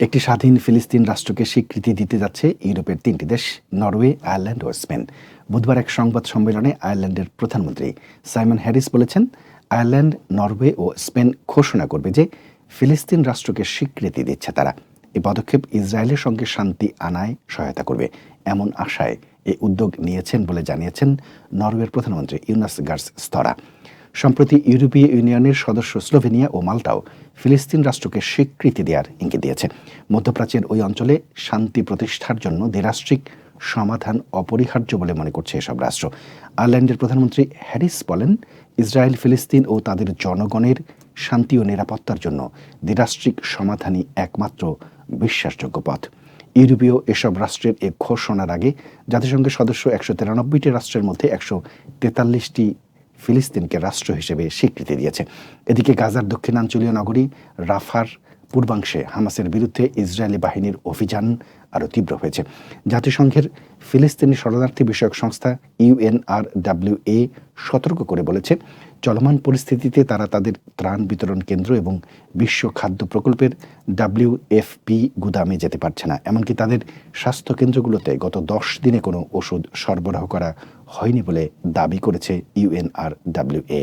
একটি স্বাধীন ফিলিস্তিন রাষ্ট্রকে স্বীকৃতি দিতে যাচ্ছে ইউরোপের তিনটি দেশ, নরওয়ে, আয়ারল্যান্ড ও স্পেন। বুধবার এক সংবাদ সম্মেলনে আয়ারল্যান্ডের প্রধানমন্ত্রী সাইমন হ্যারিস বলেছেন, আয়ারল্যান্ড, নরওয়ে ও স্পেন ঘোষণা করবে যে ফিলিস্তিন রাষ্ট্রকে স্বীকৃতি দিচ্ছে তারা। এই পদক্ষেপ ইসরায়েলের সঙ্গে শান্তি আনায় সহায়তা করবে এমন আশায় এই উদ্যোগ নিয়েছেন বলে জানিয়েছেন নরওয়ের প্রধানমন্ত্রী ইউনাস গার্স স্তরা। সম্প্রতি ইউরোপীয় ইউনিয়নের সদস্য স্লোভেনিয়া ও মাল্টাও ফিলিস্তিন রাষ্ট্রকে স্বীকৃতি দেওয়ার ইঙ্গিত দিয়েছে। মধ্যপ্রাচ্যের ওই অঞ্চলে শান্তি প্রতিষ্ঠার জন্য দ্বিরাষ্ট্রিক সমাধান অপরিহার্য বলে মনে করছে এসব রাষ্ট্র। আয়ারল্যান্ডের প্রধানমন্ত্রী হ্যারিস বলেন, ইসরায়েল, ফিলিস্তিন ও তাদের জনগণের শান্তি ও নিরাপত্তার জন্য দ্বিরাষ্ট্রিক সমাধানই একমাত্র বিশ্বাসযোগ্য পথ। ইউরোপীয় এসব রাষ্ট্রের এ ঘোষণার আগে জাতিসংঘের সদস্য একশো তিরানব্বইটি রাষ্ট্রের মধ্যে একশো তেতাল্লিশটি ফিলিস্তিনকে রাষ্ট্র হিসেবে স্বীকৃতি দিয়েছে। এদিকে গাজার দক্ষিণাঞ্চলীয় নগরী রাফার পূর্বাংশে হামাসের বিরুদ্ধে ইসরায়েলি বাহিনীর অভিযান আরও তীব্র হয়েছে। জাতিসংঘের ফিলিস্তিনি শরণার্থী বিষয়ক সংস্থা ইউএনআর এ সতর্ক করে বলেছে, চলমান পরিস্থিতিতে তারা তাদের ত্রাণ বিতরণ কেন্দ্র এবং বিশ্ব খাদ্য প্রকল্পের ডাব্লিউএফপি গুদামে যেতে পারছে না। এমনকি তাদের স্বাস্থ্য কেন্দ্রগুলোতে গত দশ দিনে কোনো ওষুধ সরবরাহ করা হয়নি বলে দাবি করেছে ইউএনআর এ।